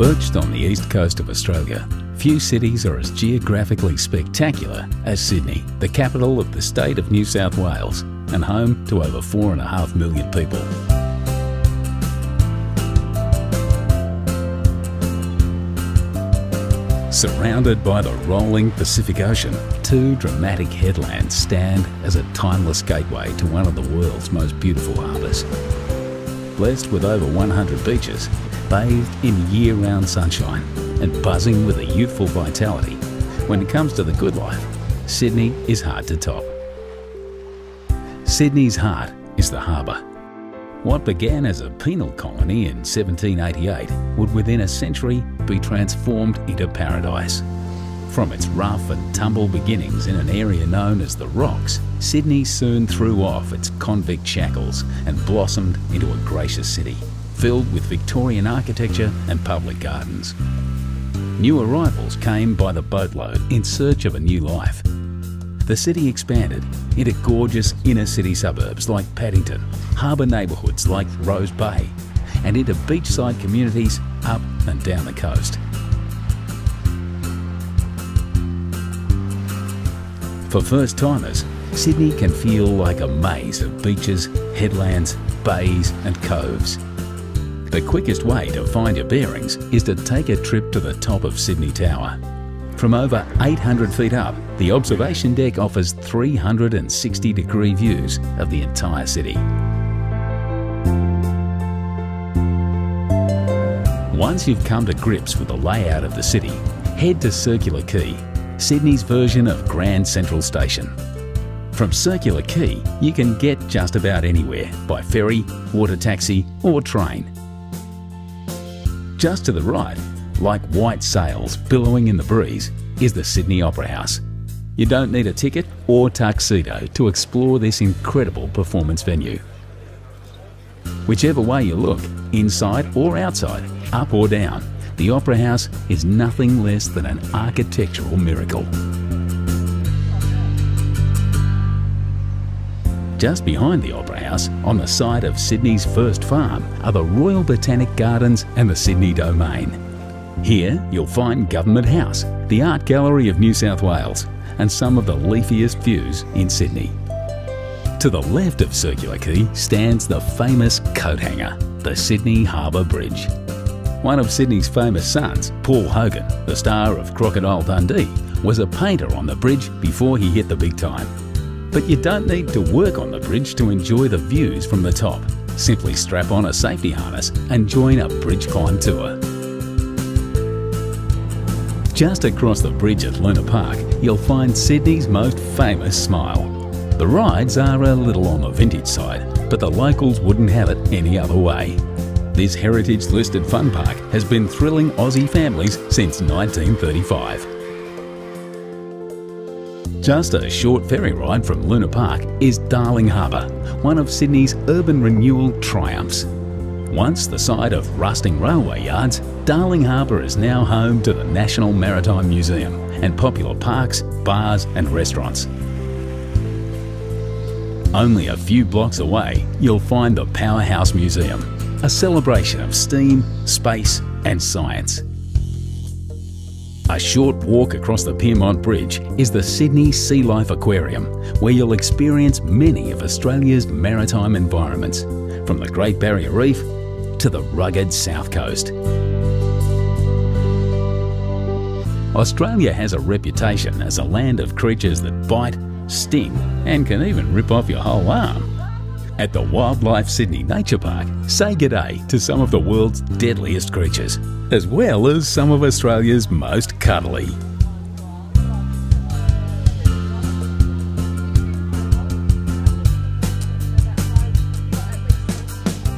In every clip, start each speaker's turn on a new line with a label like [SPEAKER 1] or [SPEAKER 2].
[SPEAKER 1] Perched on the east coast of Australia, few cities are as geographically spectacular as Sydney, the capital of the state of New South Wales and home to over 4.5 million people. Surrounded by the rolling Pacific Ocean, two dramatic headlands stand as a timeless gateway to one of the world's most beautiful harbours. Blessed with over 100 beaches, bathed in year-round sunshine and buzzing with a youthful vitality. When it comes to the good life, Sydney is hard to top. Sydney's heart is the harbour. What began as a penal colony in 1788 would within a century be transformed into paradise. From its rough and tumble beginnings in an area known as the Rocks, Sydney soon threw off its convict shackles and blossomed into a gracious city filled with Victorian architecture and public gardens. New arrivals came by the boatload in search of a new life. The city expanded into gorgeous inner city suburbs like Paddington, harbour neighbourhoods like Rose Bay, and into beachside communities up and down the coast. For first timers, Sydney can feel like a maze of beaches, headlands, bays and coves. The quickest way to find your bearings is to take a trip to the top of Sydney Tower. From over 800 feet up, the observation deck offers 360 degree views of the entire city. Once you've come to grips with the layout of the city, head to Circular Quay, Sydney's version of Grand Central Station. From Circular Quay, you can get just about anywhere by ferry, water taxi or train. Just to the right, like white sails billowing in the breeze, is the Sydney Opera House. You don't need a ticket or tuxedo to explore this incredible performance venue. Whichever way you look, inside or outside, up or down, the Opera House is nothing less than an architectural miracle. Just behind the Opera House, on the site of Sydney's first farm, are the Royal Botanic Gardens and the Sydney Domain. Here you'll find Government House, the Art Gallery of New South Wales, and some of the leafiest views in Sydney. To the left of Circular Quay stands the famous coat hanger, the Sydney Harbour Bridge. One of Sydney's famous sons, Paul Hogan, the star of Crocodile Dundee, was a painter on the bridge before he hit the big time. But you don't need to work on the bridge to enjoy the views from the top. Simply strap on a safety harness and join a bridge climb tour. Just across the bridge at Luna Park, you'll find Sydney's most famous smile. The rides are a little on the vintage side, but the locals wouldn't have it any other way. This heritage listed fun park has been thrilling Aussie families since 1935. Just a short ferry ride from Luna Park is Darling Harbour, one of Sydney's urban renewal triumphs. Once the site of rusting railway yards, Darling Harbour is now home to the National Maritime Museum and popular parks, bars and restaurants. Only a few blocks away, you'll find the Powerhouse Museum, a celebration of steam, space and science. A short walk across the Pyrmont Bridge is the Sydney Sea Life Aquarium, where you'll experience many of Australia's maritime environments, from the Great Barrier Reef to the rugged south coast. Australia has a reputation as a land of creatures that bite, sting and can even rip off your whole arm. At the Wildlife Sydney Nature Park, say g'day to some of the world's deadliest creatures, as well as some of Australia's most cuddly.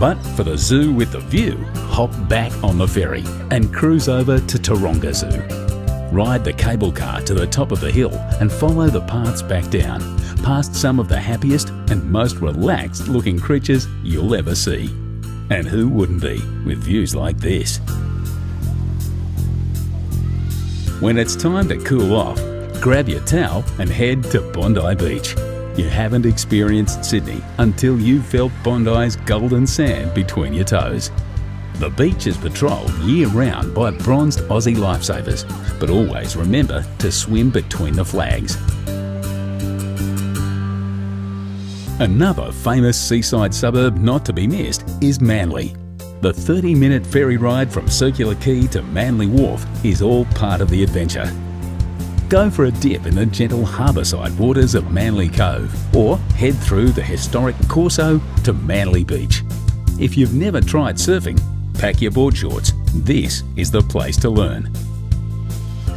[SPEAKER 1] But for the zoo with the view, hop back on the ferry and cruise over to Taronga Zoo. Ride the cable car to the top of the hill and follow the paths back down, past some of the happiest and most relaxed looking creatures you'll ever see. And who wouldn't be with views like this? When it's time to cool off, grab your towel and head to Bondi Beach. You haven't experienced Sydney until you've felt Bondi's golden sand between your toes. The beach is patrolled year round by bronzed Aussie lifesavers, but always remember to swim between the flags. Another famous seaside suburb not to be missed is Manly. The 30 minute ferry ride from Circular Quay to Manly Wharf is all part of the adventure. Go for a dip in the gentle harbourside waters of Manly Cove or head through the historic Corso to Manly Beach. If you've never tried surfing, pack your board shorts. This is the place to learn.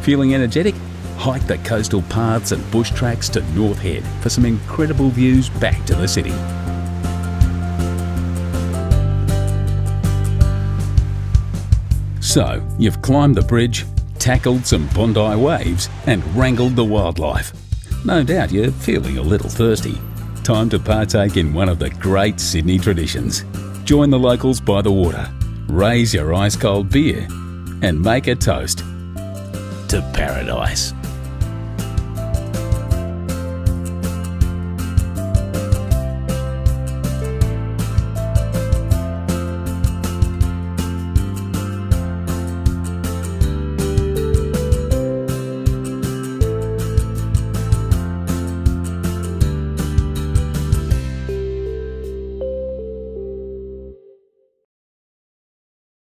[SPEAKER 1] Feeling energetic? Hike the coastal paths and bush tracks to North Head for some incredible views back to the city. So, you've climbed the bridge, tackled some Bondi waves, and wrangled the wildlife. No doubt you're feeling a little thirsty. Time to partake in one of the great Sydney traditions. Join the locals by the water, raise your ice cold beer, and make a toast to paradise.